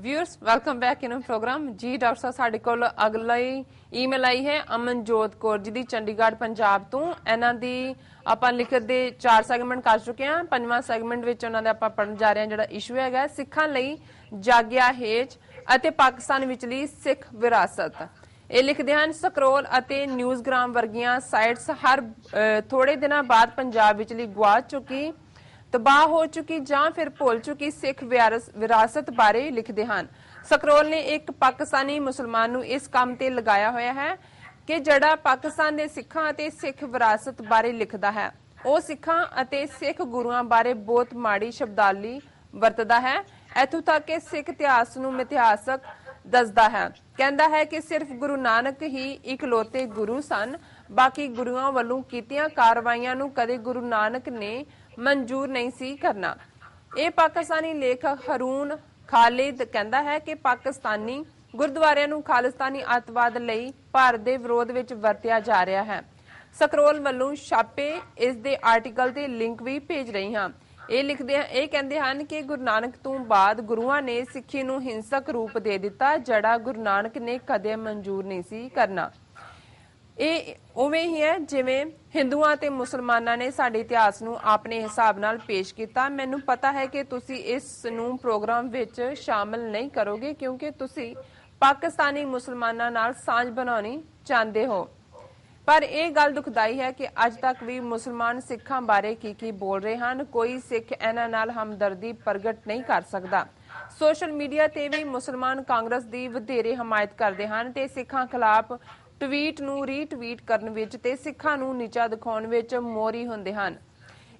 Viewers welcome back in program ਜੀ doctor ਸਾਹਿਬ ਸਾਡੇ ਕੋਲ ਅਗਲੀ ਈਮੇਲ ਆਈ ਹੈ, ਅਮਨਜੋਤ ਕੌਰ ਜੀ ਦੀ, ਚੰਡੀਗੜ੍ਹ, ਪੰਜਾਬ ਤੋਂ। ਇਹਨਾਂ ਦੀ ਆਪਾਂ ਲਿਖਤ ਦੇ ਚਾਰ ਸੈਗਮੈਂਟ ਕਰ ਚੁੱਕੇ ਹਾਂ। ਪੰਜਵਾਂ ਸੈਗਮੈਂਟ ਵਿੱਚ ਉਹਨਾਂ ਦਾ ਆਪਾਂ ਪੜਨ ਜਾ ਰਹੇ ਹਾਂ, ਜਿਹੜਾ ਇਸ਼ੂ ਹੈਗਾ, ਸਿੱਖਾਂ ਲਈ ਜਾਗਿਆ ਹੇਜ ਅਤੇ ਪਾਕਿਸਤਾਨ ਵਿਚਲੀ ਸਿੱਖ ਵਿਰਾਸਤ। ਇਹ ਲਿਖਦੇ ਹਨ, ਸਕਰੋਲ ਅਤੇ ਨਿਊਜ਼ਗ੍ਰਾਮ ਵਰਗੀਆਂ ਸਾਈਟਸ ਹਰ ਥੋੜੇ ਦਿਨਾਂ ਬਾਅਦ ਪੰਜਾਬ ਵਿਚਲੀ ਗੁਆਚ ਚੁੱਕੀ ਤਬਾਹ ਹੋ ਚੁੱਕੀ ਜਾਂ ਫਿਰ ਭੁੱਲ ਚੁੱਕੀ ਸਿੱਖ ਵਿਰਾਸਤ ਬਾਰੇ ਲਿਖਦੇ ਹਨ। ਸਕਰੋਲ ਨੇ ਇੱਕ ਪਾਕਿਸਤਾਨੀ ਮੁਸਲਮਾਨ ਨੂੰ ਇਸ ਕੰਮ ਤੇ ਲਗਾਇਆ ਹੋਇਆ ਹੈ ਕਿ ਜਿਹੜਾ ਪਾਕਿਸਤਾਨ ਦੇ ਸਿੱਖਾਂ ਅਤੇ ਸਿੱਖ ਵਿਰਾਸਤ ਬਾਰੇ ਲਿਖਦਾ ਹੈ। ਉਹ ਸਿੱਖਾਂ ਅਤੇ ਸਿੱਖ ਗੁਰੂਆਂ ਬਾਰੇ ਬਹੁਤ ਮਾੜੀ ਸ਼ਬਦਾਵਲੀ ਵਰਤਦਾ ਹੈ। ਇੱਥੋਂ ਤੱਕ ਕਿ ਸਿੱਖ ਇਤਿਹਾਸ ਨੂੰ ਮਿਥਿਹਾਸਕ ਦੱਸਦਾ ਹੈ। ਕਹਿੰਦਾ ਹੈ ਕਿ ਸਿਰਫ ਗੁਰੂ ਨਾਨਕ ਹੀ ਇਕਲੌਤੇ ਗੁਰੂ ਸਨ। ਬਾਕੀ ਗੁਰੂਆਂ ਵੱਲੋਂ ਕੀਤੀਆਂ ਕਾਰਵਾਈਆਂ ਨੂੰ ਕਦੇ ਗੁਰੂ ਨਾਨਕ ਨੇ ਮਨਜ਼ੂਰ ਨਹੀਂ ਸੀ ਕਰਨਾ। ਇਹ ਪਾਕਿਸਤਾਨੀ ਲੇਖਕ ਹਰੂਨ ਖਾਲਿਦ ਕਹਿੰਦਾ ਹੈ ਕਿ ਪਾਕਿਸਤਾਨੀ ਗੁਰਦੁਆਰਿਆਂ ਨੂੰ ਖਾਲਿਸਤਾਨੀ ਅੱਤਵਾਦ ਲਈ ਭਾਰਤ ਦੇ ਵਿਰੋਧ ਵਿੱਚ ਵਰਤਿਆ ਜਾ ਰਿਹਾ ਹੈ। ਸਕਰੋਲ ਵੱਲੋਂ ਛਾਪੇ ਇਸ ਦੇ ਆਰਟੀਕਲ ਤੇ ਲਿੰਕ ਵੀ ਭੇਜ ਰਹੀ ਹਾਂ। ਇਹ ਲਿਖਦੇ ਹਨ ਇਹ ਕਹਿੰਦੇ ਹਨ ਕਿ ਗੁਰੂ ਨਾਨਕ ਤੋਂ ਬਾਅਦ ਗੁਰੂਆਂ ਨੇ ਸਿੱਖੀ ਨੂੰ ਹਿੰਸਕ ਰੂਪ ਦੇ ਦਿੱਤਾ, ਜਿਹੜਾ ਗੁਰੂ ਨਾਨਕ ਨੇ ਕਦੇ ਮਨਜ਼ੂਰ ਨਹੀਂ ਸੀ ਕਰਨਾ। ਇਹ ਉਵੇਂ ਹੀ ਹੈ, ਜਿਵੇਂ ਹਿੰਦੂਆਂ ਤੇ ਮੁਸਲਮਾਨਾਂ ਨੇ ਸਾਡੇ ਇਤਿਹਾਸ ਨੂੰ ਆਪਣੇ ਹਿਸਾਬ ਨਾਲ ਪੇਸ਼ ਕੀਤਾ। ਮੈਨੂੰ ਪਤਾ ਹੈ ਕਿ ਤੁਸੀਂ ਇਸ ਨੂੰ ਪ੍ਰੋਗਰਾਮ ਵਿੱਚ ਸ਼ਾਮਲ ਨਹੀਂ ਕਰੋਗੇ, ਕਿਉਂਕਿ ਤੁਸੀਂ ਪਾਕਿਸਤਾਨੀ ਮੁਸਲਮਾਨਾਂ ਨਾਲ ਸਾਂਝ ਬਣਾਉਣੀ ਚਾਹੁੰਦੇ ਹੋ। ਪਰ ਇਹ ਗੱਲ ਦੁਖਦਾਈ ਹੈ ਕਿ ਅੱਜ ਤੱਕ ਵੀ ਮੁਸਲਮਾਨ ਸਿੱਖਾਂ ਬਾਰੇ ਕੀ ਕੀ ਬੋਲ ਰਹੇ ਹਨ। ਕੋਈ ਸਿੱਖ ਇਹਨਾਂ ਨਾਲ ਹਮਦਰਦੀ ਪ੍ਰਗਟ ਨਹੀਂ ਕਰ ਸਕਦਾ। ਸੋਸ਼ਲ ਮੀਡੀਆ ਤੇ ਵੀ ਮੁਸਲਮਾਨ ਕਾਂਗਰਸ ਦੀ ਵਧੇਰੇ ਹਮਾਇਤ ਕਰਦੇ ਹਨ ਤੇ ਸਿੱਖਾਂ ਖਿਲਾਫ ਟਵੀਟ ਨੂੰ ਰੀਟਵੀਟ ਕਰਨ ਵਿੱਚ ਤੇ ਸਿੱਖਾਂ ਨੂੰ ਨੀਚਾ ਦਿਖਾਉਣ ਵਿੱਚ ਮੋਰੀ ਹੁੰਦੇ ਹਨ।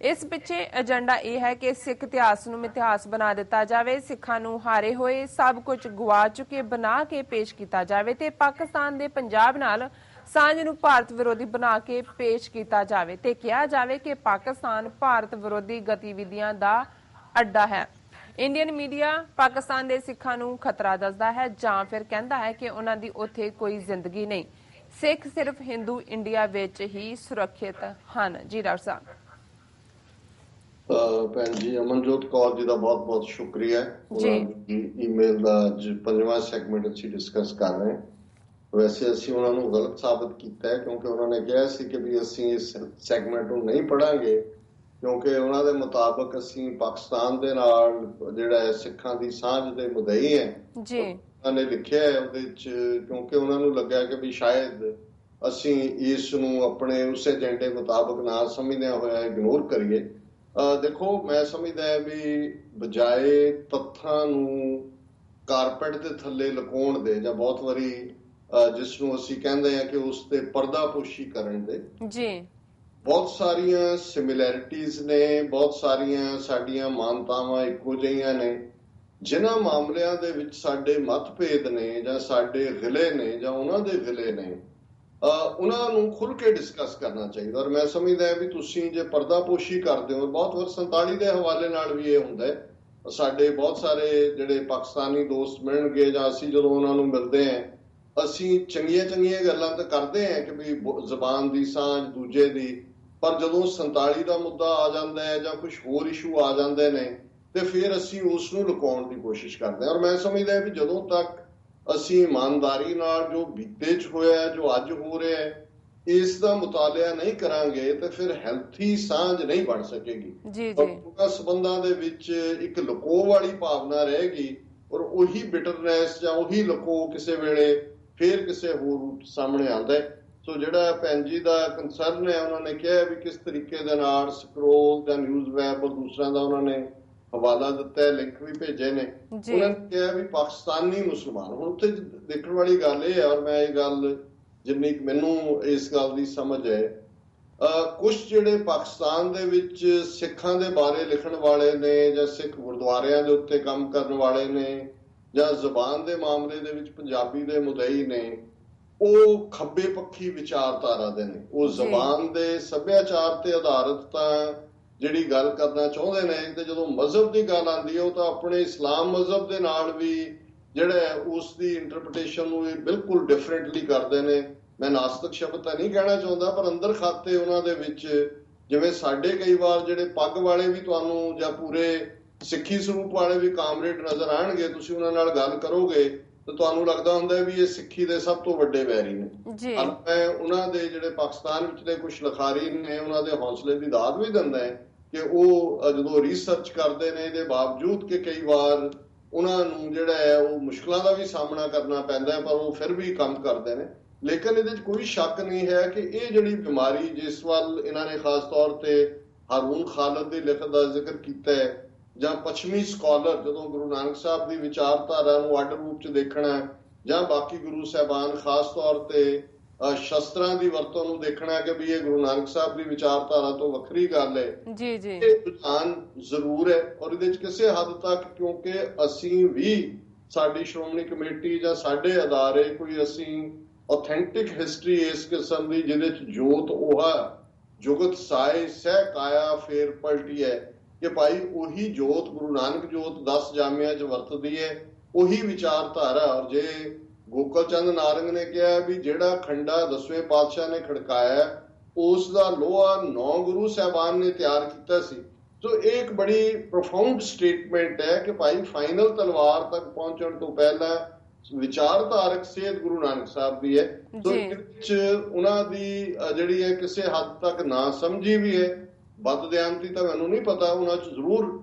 ਇਸ ਪਿੱਛੇ ਏਜੰਡਾ ਇਹ ਹੈ ਕਿ ਸਿੱਖ ਇਤਿਹਾਸ ਨੂੰ ਮਿਥਿਹਾਸ ਬਣਾ ਦਿੱਤਾ ਜਾਵੇ, ਸਿੱਖਾਂ ਨੂੰ ਹਾਰੇ ਹੋਏ ਸਭ ਕੁਝ ਗਵਾ ਚੁੱਕੇ, ਬਣਾ ਕੇ ਪੇਸ਼ ਕੀਤਾ ਜਾਵੇ ਤੇ ਪਾਕਿਸਤਾਨ ਦੇ ਪੰਜਾਬ ਨਾਲ ਸਾਂਝ ਨੂੰ ਭਾਰਤ ਵਿਰੋਧੀ ਬਣਾ ਕੇ ਪੇਸ਼ ਕੀਤਾ ਜਾਵੇ ਤੇ ਕਿਹਾ ਜਾਵੇ ਕਿ ਪਾਕਿਸਤਾਨ ਭਾਰਤ ਵਿਰੋਧੀ ਗਤੀਵਿਧੀਆਂ ਦਾ ਅੱਡਾ ਹੈ। ਇੰਡੀਅਨ ਮੀਡੀਆ ਪਾਕਿਸਤਾਨ ਦੇ ਸਿੱਖਾਂ ਨੂੰ ਖਤਰਾ ਦੱਸਦਾ ਹੈ ਜਾਂ ਫਿਰ ਕਹਿੰਦਾ ਹੈ ਕਿ ਉਹਨਾਂ ਦੀ ਉੱਥੇ ਕੋਈ ਜ਼ਿੰਦਗੀ ਨਹੀਂ। ਸਿੱਖ ਸਿਰਫ ਹਿੰਦੂ ਇੰਡੀਆ ਵਿੱਚ ਹੀ ਸੁਰੱਖਿਅਤ ਹਨ। ਜੀ ਡਾਕਟਰ ਸਾਹਿਬ। ਭੈਣ ਜੀ ਅਮਨਜੋਤ ਕੌਰ ਜੀ ਦਾ ਬਹੁਤ-ਬਹੁਤ ਸ਼ੁਕਰੀਆ। ਜੀ। ਉਹਨਾਂ ਦੀ ਈਮੇਲ ਦਾ ਅੱਜ ਪੰਜਵਾਂ ਸੈਗਮੈਂਟ ਅਸੀਂ ਡਿਸਕਸ ਕਰ ਰਹੇ ਹਾਂ। ਵੈਸੇ ਅਸੀਂ ਉਹਨਾਂ ਨੂੰ ਗਲਤ ਸਾਬਤ ਕੀਤਾ ਹੈ ਕਿਉਂਕਿ ਉਹਨਾਂ ਨੇ ਕਿਹਾ ਸੀ ਕਿ ਵੀ ਅਸੀਂ ਇਸ ਸੈਗਮੈਂਟ ਨੂੰ ਨਹੀਂ ਪੜਾਂਗੇ ਕਿਉਂਕਿ ਉਹਨਾਂ ਦੇ ਮੁਤਾਬਕ ਅਸੀਂ ਪਾਕਿਸਤਾਨ ਦੇ ਨਾਲ ਜਿਹੜਾ ਸਿੱਖਾਂ ਦੀ ਸਾਂਝ ਦੇ ਮੁਦਈ ਹੈ। ਜੀ। ਉਹਨਾਂ ਨੇ ਲਿਖਿਆ ਹੈ ਉਹਦੇ ਵਿੱਚ ਕਿਉਂਕਿ ਉਹਨਾਂ ਨੂੰ ਲੱਗਿਆ ਕਿ ਵੀ ਸ਼ਾਇਦ ਅਸੀਂ ਇਸ ਨੂੰ ਆਪਣੇ ਉਸ ਏਜੰਡੇ ਮੁਤਾਬਕ ਨਾ ਸਮਝਦਿਆਂ ਹੋਇਆ ਇਗਨੋਰ ਕਰੀਏ। ਦੇਖੋ ਮੈਂ ਸਮਝਦਾ ਹੈ ਵੀ ਬਜਾਏ ਤੱਥਾਂ ਨੂੰ ਕਾਰਪੈਟ ਦੇ ਥੱਲੇ ਲੁਕਾਉਣ ਦੇ ਜਾਂ ਬਹੁਤ ਵਾਰੀ ਜਿਸ ਨੂੰ ਅਸੀਂ ਕਹਿੰਦੇ ਆ ਕਿ ਉਸ ਤੇ ਪਰਦਾਪੋਸ਼ੀ ਕਰਨ ਦੇ ਜੀ। ਬਹੁਤ ਸਾਰੀਆਂ ਸਿਮਿਲੈਰਿਟੀਆਂ ਨੇ ਬਹੁਤ ਸਾਰੀਆਂ ਸਾਡੀਆਂ ਮਾਨਤਾਵਾਂ ਇੱਕੋ ਜਿਹੀਆਂ ਨੇ। ਜਿਨ੍ਹਾਂ ਮਾਮਲਿਆਂ ਦੇ ਵਿੱਚ ਸਾਡੇ ਮਤਭੇਦ ਨੇ ਜਾਂ ਸਾਡੇ ਗਿਲੇ ਨੇ ਜਾਂ ਉਹਨਾਂ ਦੇ ਗਿਲੇ ਨੇ ਉਹਨਾਂ ਨੂੰ ਖੁੱਲ ਕੇ ਡਿਸਕਸ ਕਰਨਾ ਚਾਹੀਦਾ। ਔਰ ਮੈਂ ਸਮਝਦਾ ਹਾਂ ਵੀ ਤੁਸੀਂ ਜੇ ਪਰਦਾਪੋਸ਼ੀ ਕਰਦੇ ਹੋ, ਬਹੁਤ ਵਾਰ 47 ਦੇ ਹਵਾਲੇ ਨਾਲ ਵੀ ਇਹ ਹੁੰਦਾ ਹੈ। ਸਾਡੇ ਬਹੁਤ ਸਾਰੇ ਜਿਹੜੇ ਪਾਕਿਸਤਾਨੀ ਦੋਸਤ ਮਿਲਣਗੇ ਜਾਂ ਅਸੀਂ ਜਦੋਂ ਉਹਨਾਂ ਨੂੰ ਮਿਲਦੇ ਹਾਂ, ਅਸੀਂ ਚੰਗੀਆਂ ਚੰਗੀਆਂ ਗੱਲਾਂ ਤਾਂ ਕਰਦੇ ਹਾਂ ਕਿ ਵੀ ਬ- ਜ਼ਬਾਨ ਦੀ ਸਾਂਝ ਦੂਜੇ ਦੀ, ਪਰ ਜਦੋਂ 47 ਦਾ ਮੁੱਦਾ ਆ ਜਾਂਦਾ ਹੈ ਜਾਂ ਕੁਝ ਹੋਰ ਇਸ਼ੂ ਆ ਜਾਂਦੇ ਨੇ ਤੇ ਫਿਰ ਅਸੀਂ ਉਸ ਨੂੰ ਲੁਕਾਉਣ ਦੀ ਕੋਸ਼ਿਸ਼ ਕਰਦੇ ਹਾਂ। ਔਰ ਮੈਂ ਸਮਝਦਾ ਹਾਂ ਵੀ ਜਦੋਂ ਤੱਕ ਅਸੀਂ ਇਮਾਨਦਾਰੀ ਨਾਲ ਜੋ ਬੀਤੇ ਚ ਹੋਇਆ ਜੋ ਅੱਜ ਹੋ ਰਿਹਾ ਹੈ ਇਸ ਦਾ ਮੁਤਾਲਿਆ ਨਹੀਂ ਕਰਾਂਗੇ ਤੇ ਫਿਰ ਹੈਲਥੀ ਸਾਂਝ ਨਹੀਂ ਬਣ ਸਕੇਗੀ। ਜੀ ਜੀ। ਉਹਨਾਂ ਸਬੰਧਾਂ ਦੇ ਵਿੱਚ ਇੱਕ ਲੁਕੋ ਵਾਲੀ ਭਾਵਨਾ ਰਹੇਗੀ ਔਰ ਉਹੀ ਬਿਟਰਨੈਸ ਜਾਂ ਉਹੀ ਲੁਕੋ ਕਿਸੇ ਵੇਲੇ ਫੇਰ ਕਿਸੇ ਹੋਰ ਰੂਪ ਸਾਹਮਣੇ ਆਉਂਦਾ ਹੈ। ਸੋ ਜਿਹੜਾ ਭੈਣ ਜੀ ਦਾ ਕੰਸਰਨ ਹੈ ਉਹਨਾਂ ਨੇ ਕਿਹਾ ਵੀ ਕਿਸ ਤਰੀਕੇ ਦੇ ਨਾਲ ਸਕਰੋਲ ਜਾਂ ਨਿਊਜ਼ ਵੈਬ ਔਰ ਦੂਸਰਿਆਂ ਦਾ ਉਹਨਾਂ ਨੇ ਹਵਾਲਾ ਦਿੱਤਾ ਹੈ ਲਿੰਕ ਵੀ ਭੇਜੇ ਨੇ। ਉਹਨਾਂ ਨੇ ਕਿਹਾ ਵੀ ਪਾਕਿਸਤਾਨੀ ਮੁਸਲਮਾਨ ਹੁਣ ਉੱਥੇ ਦੇਖਣ ਵਾਲੀ ਗੱਲ ਇਹ ਹੈ ਔਰ ਮੈਂ ਇਹ ਗੱਲ ਜਿੰਨੀ ਮੈਨੂੰ ਇਸ ਗੱਲ ਦੀ ਸਮਝ ਹੈ ਕੁਝ ਜਿਹੜੇ ਪਾਕਿਸਤਾਨ ਦੇ ਵਿੱਚ ਸਿੱਖਾਂ ਦੇ ਬਾਰੇ ਲਿਖਣ ਵਾਲੇ ਨੇ ਜਾਂ ਸਿੱਖ ਗੁਰਦੁਆਰਿਆਂ ਦੇ ਉੱਤੇ ਕੰਮ ਕਰਨ ਵਾਲੇ ਨੇ ਜਾਂ ਜ਼ੁਬਾਨ ਦੇ ਮਾਮਲੇ ਦੇ ਵਿੱਚ ਪੰਜਾਬੀ ਦੇ ਮੁਦਈ ਨੇ ਉਹ ਖੱਬੇ ਪੱਖੀ ਵਿਚਾਰਧਾਰਾ ਦੇ ਨੇ ਉਹ। ਜ਼ੁਬਾਨ ਦੇ ਸੱਭਿਆਚਾਰ ਤੇ ਆਧਾਰਿਤ ਤਾਂ ਜਿਹੜੀ ਗੱਲ ਕਰਨਾ ਚਾਹੁੰਦੇ ਨੇ ਤੇ ਜਦੋਂ ਮਜ਼ਹਬ ਦੀ ਗੱਲ ਆਉਂਦੀ ਹੈ ਉਹ ਤਾਂ ਆਪਣੇ ਇਸਲਾਮ ਮਜ਼ਹਬ ਦੇ ਨਾਲ ਵੀ ਜਿਹੜਾ ਉਸ ਦੀ ਇੰਟਰਪ੍ਰੀਟੇਸ਼ਨ ਨੂੰ ਇਹ ਬਿਲਕੁਲ ਡਿਫਰੈਂਟਲੀ ਕਰਦੇ ਨੇ। ਮੈਂ ਨਾਸਤਕ ਸ਼ਬਦ ਤਾਂ ਨਹੀਂ ਕਹਿਣਾ ਚਾਹੁੰਦਾ ਪਰ ਅੰਦਰ ਖਾਤੇ ਉਹਨਾਂ ਦੇ ਵਿੱਚ ਜਿਵੇਂ ਸਾਡੇ ਕਈ ਵਾਰ ਜਿਹੜੇ ਪੱਗ ਵਾਲੇ ਵੀ ਤੁਹਾਨੂੰ ਜਾਂ ਪੂਰੇ ਸਿੱਖੀ ਸਰੂਪ ਵਾਲੇ ਵੀ ਕਾਮਰੇਡ ਨਜ਼ਰ ਆਣਗੇ ਤੁਸੀਂ ਉਹਨਾਂ ਨਾਲ ਗੱਲ ਕਰੋਗੇ ਤਾਂ ਤੁਹਾਨੂੰ ਲੱਗਦਾ ਹੁੰਦਾ ਵੀ ਇਹ ਸਿੱਖੀ ਦੇ ਸਭ ਤੋਂ ਵੱਡੇ ਵੈਰੀ ਨੇ। ਜੀ। ਮੈਂ ਉਹਨਾਂ ਦੇ ਜਿਹੜੇ ਪਾਕਿਸਤਾਨ ਵਿਚਲੇ ਕੁਝ ਲਖਾਰੀ ਨੇ ਉਹਨਾਂ ਦੇ ਹੌਸਲੇ ਦੀ ਦਾਤ ਵੀ ਦਿੰਦਾ ਹੈ। ਕਿ ਉਹ ਜਦੋਂ ਰਿਸਰਚ ਕਰਦੇ ਨੇ, ਇਹਦੇ ਬਾਵਜੂਦ ਕਿ ਕਈ ਵਾਰ ਉਹਨਾਂ ਨੂੰ ਜਿਹੜਾ ਹੈ, ਉਹ ਮੁਸ਼ਕਲਾਂ ਦਾ ਵੀ ਸਾਹਮਣਾ ਕਰਨਾ ਪੈਂਦਾ ਹੈ, ਪਰ ਉਹ ਫਿਰ ਵੀ ਕੰਮ ਕਰਦੇ ਨੇ। ਲੇਕਿਨ ਇਹਦੇ 'ਚ ਕੋਈ ਸ਼ੱਕ ਨਹੀਂ ਹੈ ਕਿ ਇਹ ਜਿਹੜੀ ਬਿਮਾਰੀ ਜਿਸ ਵੱਲ ਇਹਨਾਂ ਨੇ ਖਾਸ ਤੌਰ ਤੇ ਹਾਰੂਨ ਖਾਲਦ ਦੀ ਲਿਖਤ ਦਾ ਜ਼ਿਕਰ ਕੀਤਾ ਹੈ, ਜਾਂ ਪੱਛਮੀ ਸਕਾਲਰ ਜਦੋਂ ਗੁਰੂ ਨਾਨਕ ਸਾਹਿਬ ਦੀ ਵਿਚਾਰਧਾਰਾ ਨੂੰ ਅੱਡ ਰੂਪ 'ਚ ਦੇਖਣਾ ਜਾਂ ਬਾਕੀ ਗੁਰੂ ਸਾਹਿਬਾਨ ਖਾਸ ਤੌਰ ਤੇ ਸ਼ਸਤਰਾਂ ਦੀ ਵਰਤੋਂ ਨੂੰ ਦੇਖਣਾ ਹੈ ਕਿ ਵੀ ਇਹ ਗੁਰੂ ਨਾਨਕ ਸਾਹਿਬ ਦੀ ਵਿਚਾਰਧਾਰਾ ਤੋਂ ਵੱਖਰੀ ਗੱਲ ਹੈ ਜੀ ਜੀ। ਇਹ ਰੁਝਾਨ ਜ਼ਰੂਰ ਹੈ ਔਰ ਇਹਦੇ ਵਿੱਚ ਕਿਸੇ ਹੱਦ ਤੱਕ ਕਿਉਂਕਿ ਅਸੀਂ ਵੀ ਸਾਡੀ ਸ਼੍ਰੋਮਣੀ ਕਮੇਟੀ ਜਾਂ ਸਾਡੇ ਅਦਾਰੇ ਕੋਈ ਅਸੀਂ ਆਥੈਂਟਿਕ ਹਿਸਟਰੀ ਇਸ ਕਿਸਮ ਦੀ ਜਿਹਦੇ ਚ ਜੋਤ ਉਹਾ ਜੁਗਤ ਸਾਏ ਸਹਿ ਕਾਇਆ ਫੇਰ ਪਲਟੀ ਹੈ ਕਿ ਭਾਈ ਉਹੀ ਜੋਤ ਗੁਰੂ ਨਾਨਕ ਜੋਤ 10 ਜਾਮਿਆਂ ਚ ਵਰਤਦੀ ਹੈ ਉਹੀ ਵਿਚਾਰਧਾਰਾ ਔਰ ਜੇ ਗੋਕਲ ਚੰਦ ਨਾਰੰਗ ਨੇ ਕਿਹਾ ਵੀ ਜਿਹੜਾ ਖੰਡਾ ਦਸਵੇਂ ਪਾਤਸ਼ਾਹ ਨੇ ਖੜਕਾਇਆ ਉਸ ਦਾ ਲੋਹਾ ਨੌ ਗੁਰੂ ਸਾਹਿਬਾਨ ਨੇ ਤਿਆਰ ਕੀਤਾ ਸੀ। ਸੋ ਇਹ ਇੱਕ ਬੜੀ ਪ੍ਰੋਫਾਉਂਡ ਸਟੇਟਮੈਂਟ ਹੈ ਕਿ ਭਾਈ ਫਾਈਨਲ ਤਲਵਾਰ ਤੱਕ ਪਹੁੰਚਣ ਤੋਂ ਪਹਿਲਾਂ ਵਿਚਾਰਧਾਰਕ ਸੇਧ ਗੁਰੂ ਨਾਨਕ ਸਾਹਿਬ ਦੀ ਹੈ। ਸੋ ਵਿੱਚ ਉਹਨਾਂ ਦੀ ਜਿਹੜੀ ਹੈ ਕਿਸੇ ਹੱਦ ਤੱਕ ਨਾ ਸਮਝੀ ਵੀ ਹੈ। ਬਦਦਿਆਨਤੀ ਤਾਂ ਮੈਨੂੰ ਨਹੀਂ ਪਤਾ ਉਹਨਾਂ ਚ ਜ਼ਰੂਰ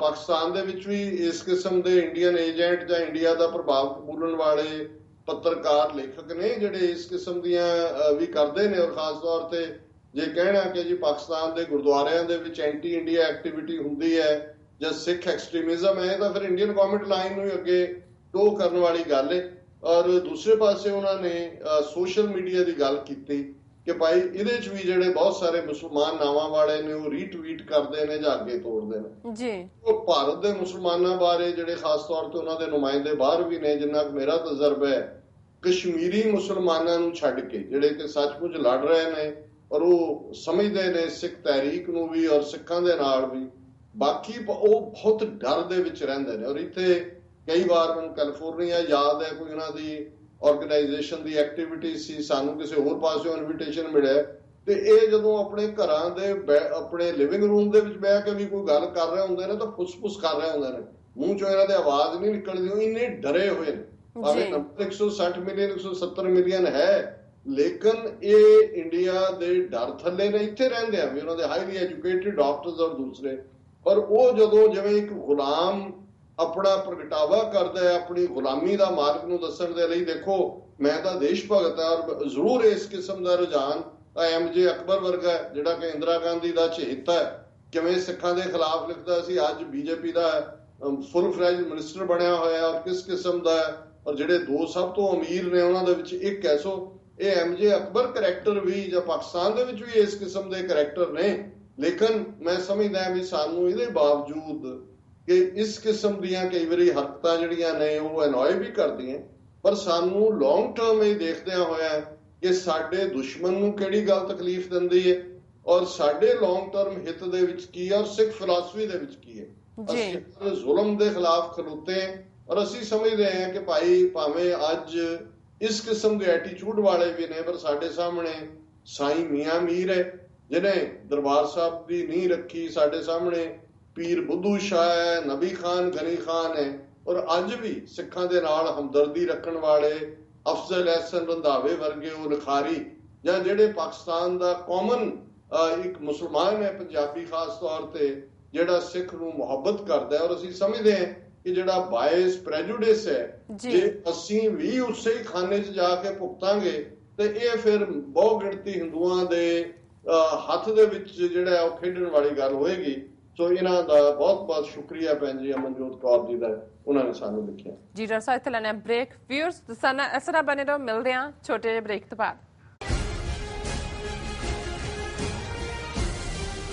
ਪਾਕਿਸਤਾਨ ਦੇ ਵਿੱਚ ਵੀ ਇਸ ਕਿਸਮ ਦੇ ਇੰਡੀਅਨ ਏਜੰਟ ਜਾਂ ਇੰਡੀਆ ਦਾ ਪ੍ਰਭਾਵ ਕਬੂਲਣ ਵਾਲੇ ਪੱਤਰਕਾਰ, ਲੇਖਕ ਨੇ ਜਿਹੜੇ ਇਸ ਕਿਸਮ ਦੀਆਂ ਵੀ ਕਰਦੇ ਨੇ ਔਰ ਖਾਸ ਤੌਰ ਤੇ ਜੇ ਕਹਿਣਾ ਕਿ ਜੀ ਪਾਕਿਸਤਾਨ ਦੇ ਗੁਰਦੁਆਰਿਆਂ ਦੇ ਵਿੱਚ ਐਂਟੀ ਇੰਡੀਆ ਐਕਟੀਵਿਟੀ ਹੁੰਦੀ ਹੈ ਜਾਂ ਸਿੱਖ ਐਕਸਟ੍ਰੀਮਿਜ਼ਮ ਹੈ, ਤਾਂ ਫਿਰ ਇੰਡੀਅਨ ਗਵਰਨਮੈਂਟ ਲਾਈਨ ਨੂੰ ਹੀ ਅੱਗੇ ਟੋ ਕਰਨ ਵਾਲੀ ਗੱਲ ਹੈ ਔਰ ਦੂਸਰੇ ਪਾਸੇ ਉਹਨਾਂ ਨੇ ਸੋਸ਼ਲ ਮੀਡੀਆ ਦੀ ਗੱਲ ਕੀਤੀ ਕਿ ਭਾਈ ਇਹਦੇ ਚ ਵੀ ਜਿਹੜੇ ਬਹੁਤ ਸਾਰੇ ਮੁਸਲਮਾਨ ਨਾਵਾਂ ਵਾਲੇ ਨੇ ਉਹ ਰੀਟਵੀਟ ਕਰਦੇ ਨੇ ਜਾਂ ਅੱਗੇ ਤੋੜਦੇ ਨੇ। ਜੀ। ਉਹ ਭਾਰਤ ਦੇ ਮੁਸਲਮਾਨਾਂ ਬਾਰੇ ਜਿਹੜੇ ਖਾਸ ਤੌਰ ਤੇ ਉਹਨਾਂ ਦੇ ਨੁਮਾਇੰਦੇ ਬਾਹਰ ਵੀ ਨੇ ਜਿੰਨਾ ਕੁ ਮੇਰਾ ਤਜਰਬਾ ਹੈ ਕਸ਼ਮੀਰੀ ਮੁਸਲਮਾਨਾਂ ਨੂੰ ਛੱਡ ਕੇ ਜਿਹੜੇ ਕਿ ਸੱਚਮੁੱਚ ਲੜ ਰਹੇ ਨੇ ਔਰ ਉਹ ਸਮਝਦੇ ਨੇ ਸਿੱਖ ਤਹਿਰੀਕ ਨੂੰ ਵੀ ਔਰ ਸਿੱਖਾਂ ਦੇ ਨਾਲ ਵੀ। ਬਾਕੀ ਉਹ ਬਹੁਤ ਡਰ ਦੇ ਵਿੱਚ ਰਹਿੰਦੇ ਨੇ ਔਰ ਇੱਥੇ ਕਈ ਵਾਰ ਮੈਨੂੰ ਕੈਲੀਫੋਰਨੀਆ ਯਾਦ ਹੈ ਕੋਈ ਉਹਨਾਂ ਦੀ ਆਰਗੇਨਾਈਜੇਸ਼ਨ ਦੀ ਐਕਟੀਵਿਟੀ ਸੀ ਸਾਨੂੰ ਕਿਸੇ ਹੋਰ ਪਾਸਿਓਂ ਇਨਵੀਟੇਸ਼ਨ ਮਿਲਿਆ। ਤੇ ਇਹ ਜਦੋਂ ਆਪਣੇ ਘਰਾਂ ਦੇ ਆਪਣੇ ਲਿਵਿੰਗ ਰੂਮ ਦੇ ਵਿੱਚ ਬਹਿ ਕੇ ਵੀ ਕੋਈ ਗੱਲ ਕਰ ਰਹੇ ਹੁੰਦੇ ਨੇ ਤਾਂ ਫੁੱਸ-ਫੁੱਸ ਕਰ ਰਹੇ ਹੁੰਦੇ ਨੇ। ਮੂੰਹ ਚੋਂ ਇਹਨਾਂ ਦੇ ਆਵਾਜ਼ ਨਹੀਂ ਨਿਕਲਦੀ ਉਹ ਇੰਨੇ ਡਰੇ ਹੋਏ ਨੇ। ਭਾਵੇਂ ਜੀ। ਨੰਬਰ 160 ਮਿਲੀਅਨ 170 ਮਿਲੀਅਨ ਹੈ। ਲੇਕਿਨ ਇਹ ਇੰਡੀਆ ਦੇ ਡਰ ਥੱਲੇ ਨੇ ਇੱਥੇ ਰਹਿੰਦੇ ਆ ਵੀ ਉਹਨਾਂ ਦੇ ਹਾਈਲੀ ਐਜੂਕੇਟਿਡ ਡਾਕਟਰਸ ਔਰ ਦੂਸਰੇ। ਪਰ ਉਹ ਜਦੋਂ ਜਿਵੇਂ ਇੱਕ ਗੁਲਾਮ ਆਪਣਾ ਪ੍ਰਗਟਾਵਾ ਕਰਦਾ ਹੈ, ਆਪਣੀ ਗੁਲਾਮੀ ਦਾ ਮਾਲਕ ਨੂੰ ਦੱਸਣ ਦੇ ਲਈ। ਦੇਖੋ, ਮੈਂ ਤਾਂ ਦੇਸ਼ ਭਗਤ ਹਾਂ ਔਰ ਜ਼ਰੂਰ ਇਸ ਕਿਸਮ ਦਾ ਰੁਝਾਨ ਐਮ ਜੇ ਅਕਬਰ ਵਰਗਾ ਜਿਹੜਾ ਕਿ ਇੰਦਰਾ ਗਾਂਧੀ ਦਾ ਚਹੇਤਾ ਹੈ। ਕਿਵੇਂ ਸਿੱਖਾਂ ਦੇ ਖਿਲਾਫ ਲਿਖਦਾ ਸੀ, ਅੱਜ ਬੀਜੇਪੀ ਦਾ ਫੁੱਲ ਫਲੈਜ ਮਿਨਿਸਟਰ ਬਣਿਆ ਹੋਇਆ ਔਰ ਕਿਸ ਕਿਸਮ ਦਾ ਹੈ। ਔਰ ਜਿਹੜੇ ਦੋ ਸਭ ਤੋਂ ਅਮੀਰ ਨੇ, ਉਹਨਾਂ ਦੇ ਵਿੱਚ ਇੱਕ ਹੈ, ਸੋ ਇਹ ਐਮ ਜੇ ਅਕਬਰ ਕਰੈਕਟਰ ਵੀ ਜਾਂ ਪਾਕਿਸਤਾਨ ਦੇ ਵਿੱਚ ਵੀ ਇਸ ਕਿਸਮ ਦੇ ਕਰੈਕਟਰ ਨੇ। ਲੇਕਿਨ ਮੈਂ ਸਮਝਦਾ ਹਾਂ ਵੀ ਸਾਨੂੰ ਇਹਦੇ ਬਾਵਜੂਦ ਕਿ ਇਸ ਕਿਸਮ ਦੀਆਂ ਕਈ ਵਾਰੀ ਹਰਕਤਾਂ ਜਿਹੜੀਆਂ ਨੇ ਉਹ ਅਨੋਏ ਵੀ ਕਰਦੀਆਂ ਪਰ ਸਾਨੂੰ ਲੌਂਗ ਟਰਮ ਇਹ ਦੇਖਦਿਆਂ ਹੋਇਆ ਕਿ ਸਾਡੇ ਦੁਸ਼ਮਣ ਨੂੰ ਕਿਹੜੀ ਗੱਲ ਤਕਲੀਫ ਦਿੰਦੀ ਹੈ ਔਰ ਸਾਡੇ ਲੌਂਗ ਟਰਮ ਹਿੱਤ ਦੇ ਵਿੱਚ ਕੀ ਹੈ ਔਰ ਸਿੱਖ ਫਿਲਾਸਫੀ ਦੇ ਵਿੱਚ ਕੀ ਹੈ। ਅਸੀਂ ਜ਼ੁਲਮ ਦੇ ਖਿਲਾਫ ਖਲੋਤੇ ਹਾਂ ਔਰ ਅਸੀਂ ਸਮਝਦੇ ਹਾਂ ਕਿ ਭਾਈ ਭਾਵੇਂ ਅੱਜ ਇਸ ਕਿਸਮ ਦੇ ਐਟੀਟਿਊਡ ਵਾਲੇ ਵੀ ਨੇ ਪਰ ਸਾਡੇ ਸਾਹਮਣੇ ਸਾਈਂ ਮੀਆਂ ਮੀਰ ਹੈ ਜਿਹਨੇ ਦਰਬਾਰ ਸਾਹਿਬ ਦੀ ਨੀਂਹ ਰੱਖੀ ਸਾਡੇ ਸਾਹਮਣੇ ਪੀਰ ਬੁੱਧੂ ਸ਼ਾਹ ਹੈ ਨਬੀ ਖਾਨ ਗਨੀ ਖਾਨ ਹੈ। ਔਰ ਅੱਜ ਵੀ ਸਿੱਖਾਂ ਦੇ ਨਾਲ ਹਮਦਰਦੀ ਰੱਖਣ ਵਾਲੇ ਅਫਜ਼ਲ ਅਹਿਸਨ ਰੰਧਾਵੇ ਵਰਗੇ ਉਹ ਲਿਖਾਰੀ ਜਾਂ ਜਿਹੜੇ ਪਾਕਿਸਤਾਨ ਦਾ ਕਾਮਨ ਇੱਕ ਮੁਸਲਮਾਨ ਹੈ ਪੰਜਾਬੀ ਖਾਸ ਤੌਰ ਤੇ ਜਿਹੜਾ ਸਿੱਖ ਨੂੰ ਮੁਹੱਬਤ ਕਰਦਾ ਹੈ। ਔਰ ਅਸੀਂ ਸਮਝਦੇ ਹਾਂ ਕਿ ਜਿਹੜਾ ਬਾਇਸ ਪ੍ਰੈਜੁਡਿਸ ਹੈ ਜੀ। ਅਸੀਂ ਵੀ ਉਸੇ ਹੀ ਖਾਨੇ 'ਚ ਜਾ ਕੇ ਭੁਗਤਾਂਗੇ ਤੇ ਇਹ ਫਿਰ ਬਹੁ ਗਿਣਤੀ ਹਿੰਦੂਆਂ ਦੇ ਹੱਥ ਦੇ ਵਿੱਚ ਜਿਹੜਾ ਉਹ ਖੇਡਣ ਵਾਲੀ ਗੱਲ ਹੋਏਗੀ। ਸੋ ਇਹਨਾਂ ਦਾ ਬਹੁਤ ਬਹੁਤ ਸ਼ੁਕਰੀਆ ਭੈਣ ਜੀ, ਅਮਨਜੋਤ ਕੌਰ ਜੀ ਦਾ, ਉਹਨਾਂ ਨੇ ਸਾਨੂੰ ਲਿਖਿਆ। ਜੀ ਡਾਕਟਰ ਸਾਹਿਬ, ਇੱਥੇ ਲੈਣਾ ਬ੍ਰੇਕ ਵਿਊਅਰਸ ਤੁਸੀਂ ਇਸ ਤਰ੍ਹਾਂ ਬਣੇ ਰਹੋ, ਮਿਲਦੇ ਆ ਛੋਟੇ ਜਿਹੇ ਬ੍ਰੇਕ ਤੋਂ ਬਾਅਦ।